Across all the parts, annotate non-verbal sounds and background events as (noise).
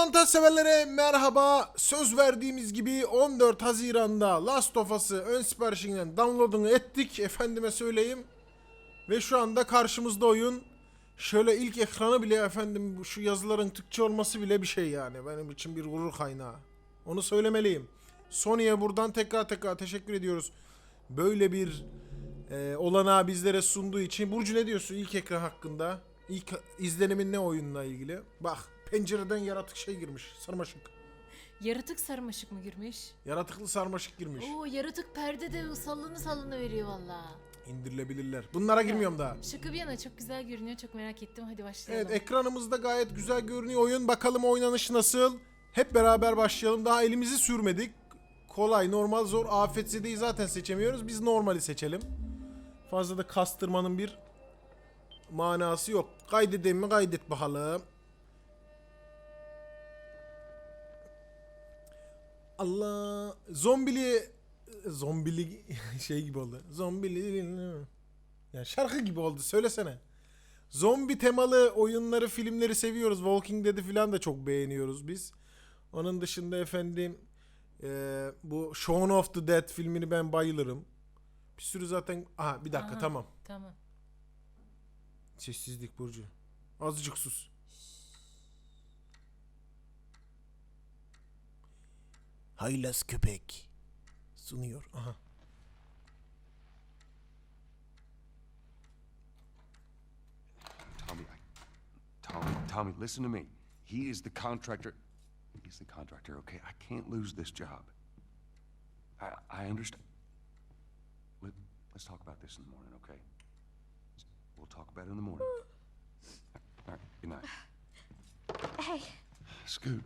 mantar severlere merhaba. Söz verdiğimiz gibi 14 Haziran'da Last of Us'ı ön siparişinden download'unu ettik. Efendime söyleyeyim. Ve şu anda karşımızda oyun. Şöyle ilk ekranı bile efendim şu yazıların Türkçe olması bile bir şey yani. Benim için bir gurur kaynağı. Onu söylemeliyim. Sony'ye buradan tekrar tekrar teşekkür ediyoruz. Böyle bir e, olanağı bizlere sunduğu için. Burcu ne diyorsun ilk ekran hakkında? İlk izlenimin ne oyunla ilgili? Bak pencereden yaratık şey girmiş. Sarmaşık. Yaratık sarmaşık mı girmiş? Yaratıklı sarmaşık girmiş. Oo yaratık perdede sallını sallını veriyor valla. İndirilebilirler. Bunlara girmiyorum daha. Şaka bir yana çok güzel görünüyor çok merak ettim hadi başlayalım. Evet ekranımızda gayet güzel görünüyor oyun. Bakalım oynanış nasıl? Hep beraber başlayalım. Daha elimizi sürmedik. Kolay, normal, zor. Afetzedeyi zaten seçemiyoruz. Biz normali seçelim. Fazla da kastırmanın bir manası yok. Kaydedeyim mi? Kaydet bakalım. Allah zombili zombili (laughs) şey gibi oldu. Zombili yani şarkı gibi oldu. Söylesene. Zombi temalı oyunları, filmleri seviyoruz. Walking Dead'i falan da çok beğeniyoruz biz. Onun dışında efendim eee, bu Shaun of the Dead filmini ben bayılırım. Bir sürü zaten... Aha bir dakika Aha, tamam. Tamam. Sessizlik Burcu. Azıcık sus. Haylaz köpek. Sunuyor. Aha. Tommy, I, Tommy, Tommy, listen to me. He is the contractor. He's the contractor, okay? I can't lose this job. I, I understand. Let, let's talk about this in the morning, okay? We'll talk about it in the morning. All right, good night. Hey, Scoot,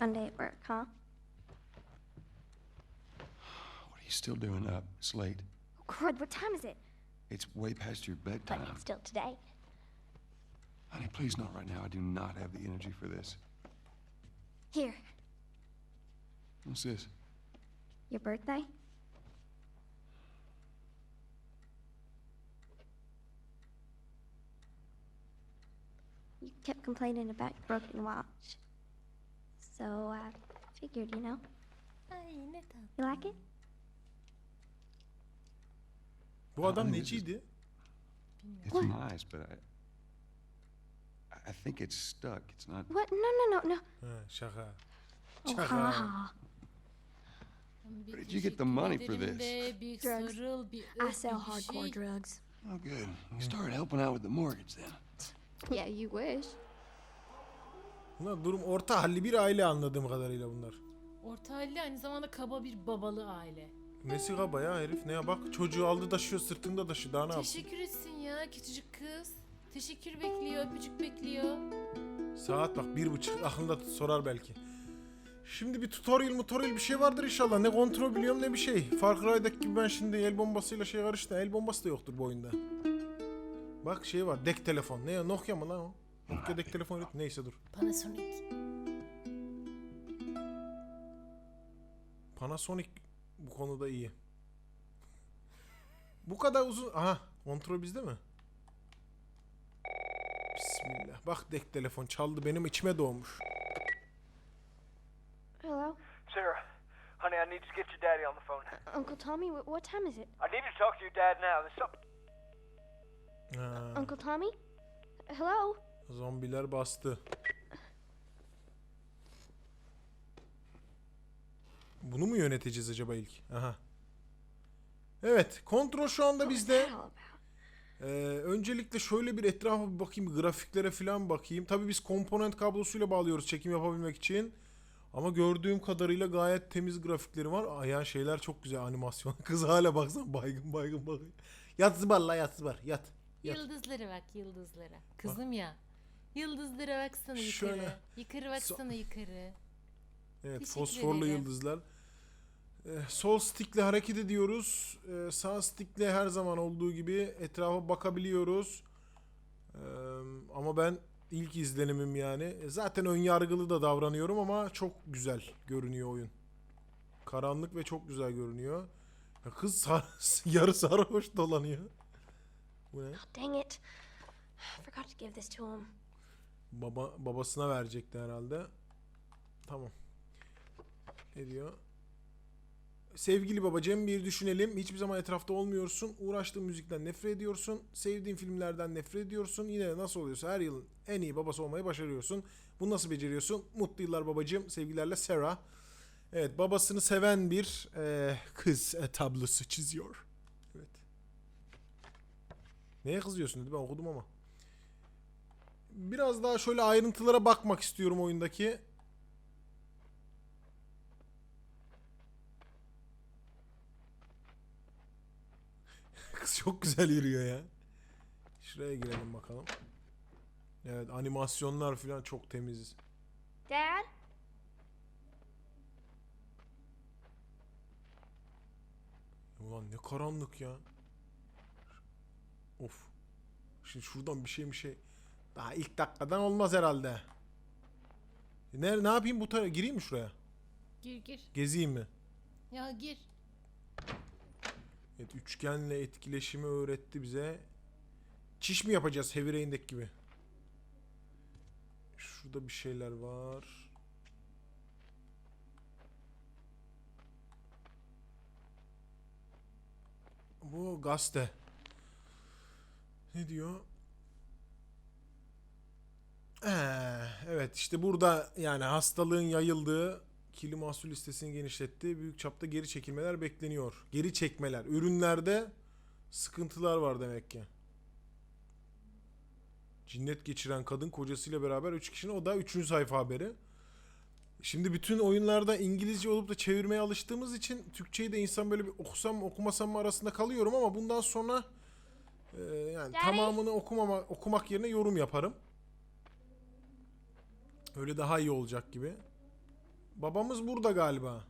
Monday at work, huh? what are you still doing up? It's late. Oh, crud, what time is it? It's way past your But bedtime. it's still today. Honey, please not right now. I do not have the energy for this. Here, What's this? your birthday? You kept complaining about your broken watch. So I figured, you know. Ay ne tatlı. You like it? Bu adam Anladım. neciydi? It's nice, but I, I think it's stuck. It's not. What? No, no, no, no. Ah, ha, şaka. Oh, Şaka. ha ha. Where did you get the money for this? Bir Drugs. sarıl, bir I sell bir hardcore şey. drugs. Oh, good. You started helping out with the mortgage then. Yeah, you wish. Bunlar durum orta halli bir aile anladığım kadarıyla bunlar. Orta halli aynı zamanda kaba bir babalı aile. Nesi kaba ya herif ne ya bak çocuğu aldı taşıyor sırtında taşıyor daha ne yapsın? Teşekkür etsin ya küçücük kız. Teşekkür bekliyor, öpücük bekliyor. Saat bak bir buçuk aklında sorar belki. Şimdi bir tutorial tutorial bir şey vardır inşallah. Ne kontrol biliyorum ne bir şey. Far Cry'daki gibi ben şimdi el bombasıyla şey karıştı. El bombası da yoktur bu oyunda. Bak şey var dek telefon. Ne ya Nokia mı lan o? Nokia dek telefon yok. Neyse dur. Panasonic. Panasonic bu konuda iyi. Bu kadar uzun... Aha kontrol bizde mi? Bismillah. Bak dek telefon çaldı benim içime doğmuş. Hello? Sarah, honey, I need to get your daddy on the phone. Uncle Tommy, wh- what time is it? I need to talk to your dad now. There's something. Ha, Uncle Tommy? Hello? Zombiler bastı. Bunu mu yöneteceğiz acaba ilk? Aha. Evet, kontrol şu anda bizde. Ee, öncelikle şöyle bir etrafa bir bakayım, grafiklere falan bakayım. Tabii biz komponent kablosuyla bağlıyoruz çekim yapabilmek için. Ama gördüğüm kadarıyla gayet temiz grafikleri var. Aa, yani şeyler çok güzel animasyon. (laughs) Kız hala baksana baygın baygın bakıyor. Yat zıbar la yat zıbar yat. yat. Yıldızlara bak yıldızlara. Kızım ya. Yıldızlara baksana yukarı. Şöyle. Yukarı baksana yukarı. Evet Teşekkür fosforlu ederim. yıldızlar. Ee, sol stickle hareket ediyoruz. Ee, sağ stickle her zaman olduğu gibi etrafa bakabiliyoruz. Ee, ama ben ilk izlenimim yani. E, Zaten ön yargılı da davranıyorum ama çok güzel görünüyor oyun. Karanlık ve çok güzel görünüyor. Ya kız (laughs) sar- yarı sarhoş dolanıyor. Bu ne? Oh, dang it. I forgot to give this to him. Baba babasına verecekti herhalde. Tamam. Ne diyor? Sevgili babacığım bir düşünelim. Hiçbir zaman etrafta olmuyorsun. Uğraştığın müzikten nefret ediyorsun. Sevdiğin filmlerden nefret ediyorsun. Yine nasıl oluyorsa her yılın en iyi babası olmayı başarıyorsun. Bunu nasıl beceriyorsun? Mutlu yıllar babacığım. Sevgilerle Sarah. Evet babasını seven bir eee, kız e, tablosu çiziyor. Evet. Neye kızıyorsun dedi ben okudum ama. Biraz daha şöyle ayrıntılara bakmak istiyorum oyundaki. (laughs) Kız çok güzel yürüyor ya. Şuraya girelim bakalım. Evet animasyonlar falan çok temiz. Dad? Ulan ne karanlık ya. Of. Şimdi şuradan bir şey bir şey. Daha ilk dakikadan olmaz herhalde. Ne, ne yapayım bu tarafa? Gireyim mi şuraya? Gir gir. Gezeyim mi? Ya gir. Evet üçgenle etkileşimi öğretti bize. Çiş mi yapacağız Heavy Rain'deki gibi? Şurada bir şeyler var. Bu gazete. Ne diyor? Ee, evet işte burada yani hastalığın yayıldığı kirli mahsul listesini genişletti. Büyük çapta geri çekilmeler bekleniyor. Geri çekmeler. Ürünlerde sıkıntılar var demek ki. Cinnet geçiren kadın kocasıyla beraber 3 kişinin o da 3. sayfa haberi. Şimdi bütün oyunlarda İngilizce olup da çevirmeye alıştığımız için Türkçeyi de insan böyle bir okusam mı okumasam mı arasında kalıyorum ama bundan sonra e, yani tamamını okumama, okumak yerine yorum yaparım. Öyle daha iyi olacak gibi. Babamız burada galiba.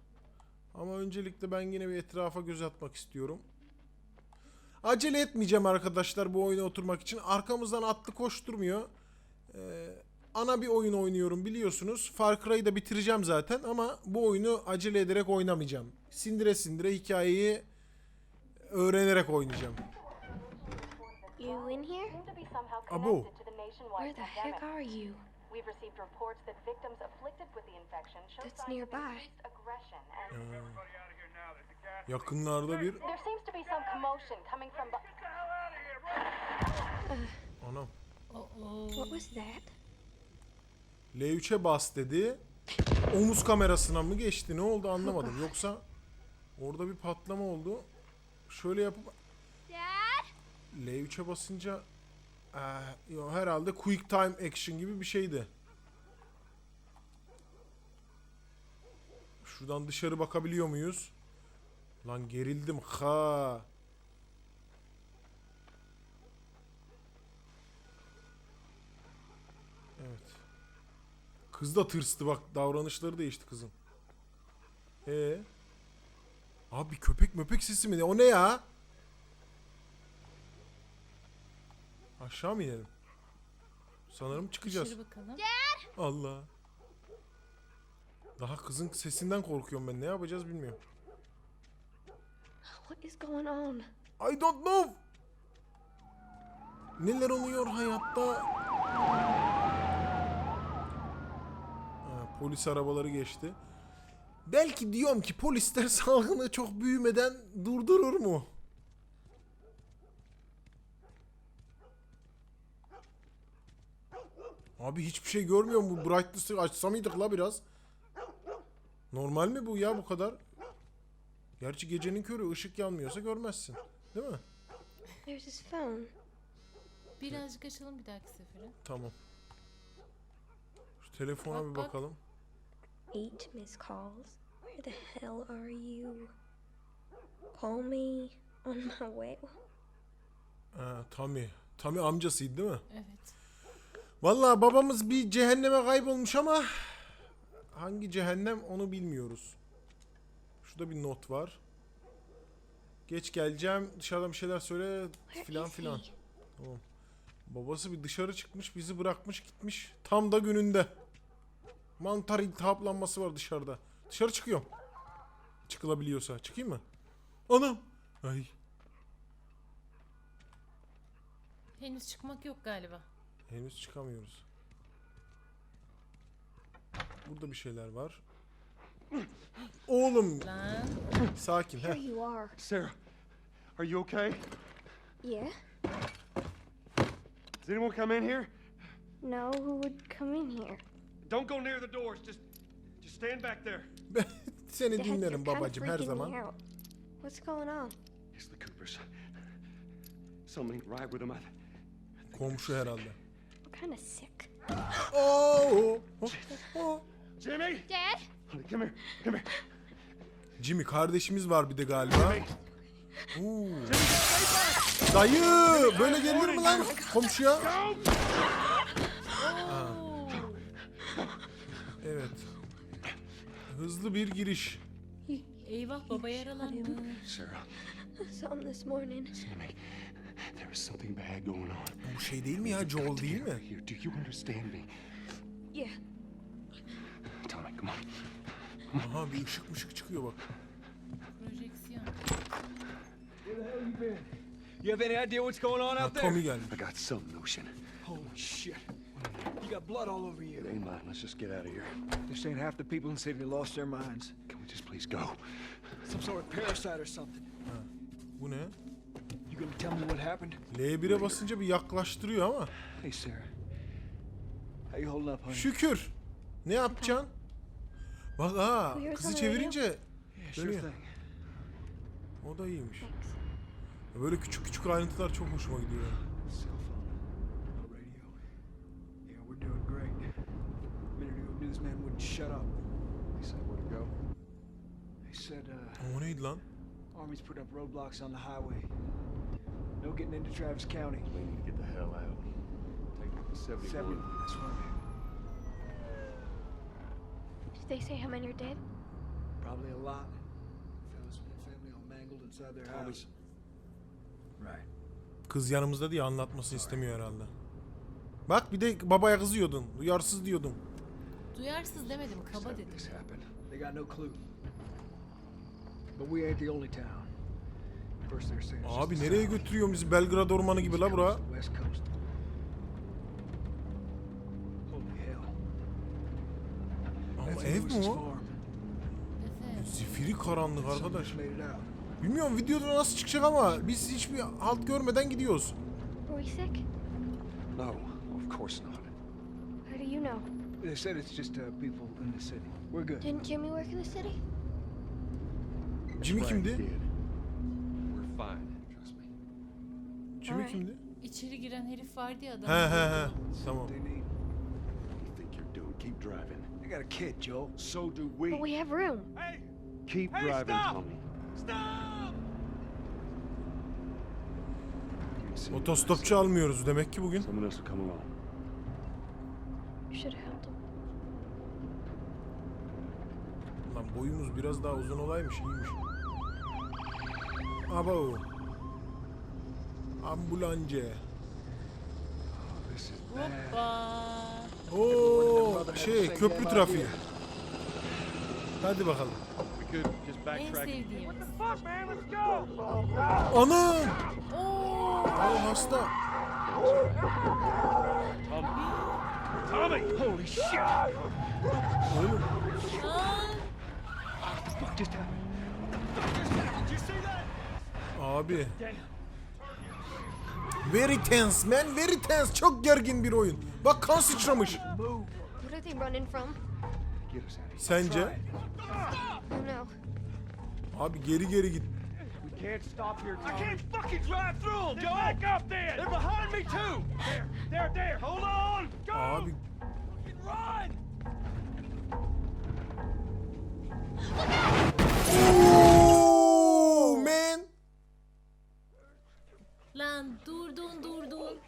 Ama öncelikle ben yine bir etrafa göz atmak istiyorum. Acele etmeyeceğim arkadaşlar bu oyuna oturmak için. Arkamızdan atlı koşturmuyor. Ee, ana bir oyun oynuyorum biliyorsunuz. Far Cry'ı da bitireceğim zaten ama bu oyunu acele ederek oynamayacağım. Sindire sindire hikayeyi öğrenerek oynayacağım. You in here? Abo. Where the heck are you? We've received reports that victims afflicted with the infection show That's signs of nearby. increased aggression and Yakınlarda bir... there seems to be some commotion coming from bu- Anam. What was that? L3'e bas dedi. Omuz kamerasına mı geçti? Ne oldu anlamadım. Yoksa orada bir patlama oldu. Şöyle yapıp Dad? L3'e basınca eee, yo, herhalde quick time action gibi bir şeydi. Şuradan dışarı bakabiliyor muyuz? Lan gerildim ha. Evet. Kız da tırstı bak davranışları değişti kızın. Ee? Abi köpek möpek sesi mi? O ne ya? Aşağı mı inelim? Sanırım çıkacağız. Dışarı bakalım. Allah. Daha kızın sesinden korkuyorum ben. Ne yapacağız bilmiyorum. What is going on? I don't know. Neler oluyor hayatta? Ha, polis arabaları geçti. Belki diyorum ki polisler (laughs) salgını çok büyümeden durdurur mu? Abi hiçbir şey görmüyorum bu brightness'ı açsa mıydık la biraz? Normal mi bu ya bu kadar? Gerçi gecenin körü ışık yanmıyorsa görmezsin. Değil mi? There's his phone. Birazcık açalım bir dahaki sefere. Tamam. Şu telefona Bak, bir bak. bakalım. Eight missed calls. Where the hell are you? Call me on my way. Ha, Tommy. Tommy amcasıydı değil mi? Evet. Vallahi babamız bir cehenneme kaybolmuş ama hangi cehennem onu bilmiyoruz. Şurada bir not var. Geç geleceğim. Dışarıdan bir şeyler söyle filan filan. Tamam. Babası bir dışarı çıkmış, bizi bırakmış gitmiş. Tam da gününde. Mantar iltihaplanması var dışarıda. Dışarı çıkıyorum. Çıkılabiliyorsa. Çıkayım mı? Anam. Ay. Henüz çıkmak yok galiba. Henüz çıkamıyoruz. Burada bir şeyler var. Oğlum Lan. sakin Here he. you are. Sarah, are you okay? Yeah? Does anyone come in here? No, who would come in here? Don't go near the doors. Just, just stand back there. Seni dinlerim babacım her zaman. What's going on? It's the Coopers. Something right with them. I, Komşu herhalde. Kind of sick? Oh, oh. Jimmy! Dad? Honey, come here. Come here. Jimmy kardeşimiz var bir de galiba. Oo. Dayı böyle gelir mi lan komşuya? Aa. Evet. Hızlı bir giriş. Eyvah baba yaralanmış. Sarah, him this morning. Listen to. There is something bad going on. Bu şey değil mi ya Joel değil mi? Here, do you understand me? Yeah. Tommy, come on. Aha bir ışık mışık çıkıyor bak. Projeksiyon. You have any idea what's going on Ha, out there? Tommy geldi. I got some notion. Holy shit. You got blood all over you. It ain't mine. Let's just get out of here. This ain't half the people in the city lost their minds. Can we just please go? Some sort of parasite or something. Bu ne? L1'e basınca bir yaklaştırıyor ama. Hey, Sarah. How you holding up, honey? Şükür. Ne yapacaksın? Bak ha kızı çevirince dönüyor. o da iyiymiş. Böyle küçük küçük ayrıntılar çok hoşuma gidiyor. Uh, O neydi lan? Army's put up roadblocks on the highway. No getting into Travis County. They need to get the hell out. Take the 71. Seventy. That's right. Did they say how many are dead? Probably a lot. Fellas and family all mangled inside their house. Right. Kız yanımızda diye anlatmasını istemiyor herhalde. Bak bir de babaya kızıyordun. Duyarsız diyordun. Duyarsız demedim kaba dedim. They got no clue. But we ain't the only town. First they're saying it's just Abi nereye götürüyor bizi? Belgrad ormanı gibi la bura. Ama ev mi o? Zifiri karanlık arkadaş. Bilmiyorum videoda nasıl çıkacak ama biz hiçbir halt görmeden gidiyoruz. No, of course not. How do you know? They said it's just uh, people in the city. We're good. Didn't Jimmy work in the city? Jimmy Right, kimdi? Fine. Trust me. Jimmy Alright. kimdi? İçeri giren herif vardı ya adam. He he he. Tamam. They need. You think you're doing? Keep driving. They got a kid, Joel. So do But we. we have room. Keep driving, Tommy. Stop! Otostopçu almıyoruz demek ki bugün. Someone else will come along. You should have helped him. Lan boyumuz biraz daha uzun olaymış iyiymiş. Abo. Ambulance. Hoppa. Oo şey köprü trafiği. Hadi bakalım. En sevdiğimiz. Ana! Oo. Aa, hasta. Tommy! Holy shit! Oğlum. Fuck just happened. Abi. Very tense man, very tense. Çok gergin bir oyun. Bak kan sıçramış. Out. Sence? Abi geri geri git. We can't stop here, Tommy. I can't fucking drive through them, Joe! Back up then! They're behind me too! There, there, there! Hold on! Go! Abi Fucking run! Oo, hemen. Durdun durdun.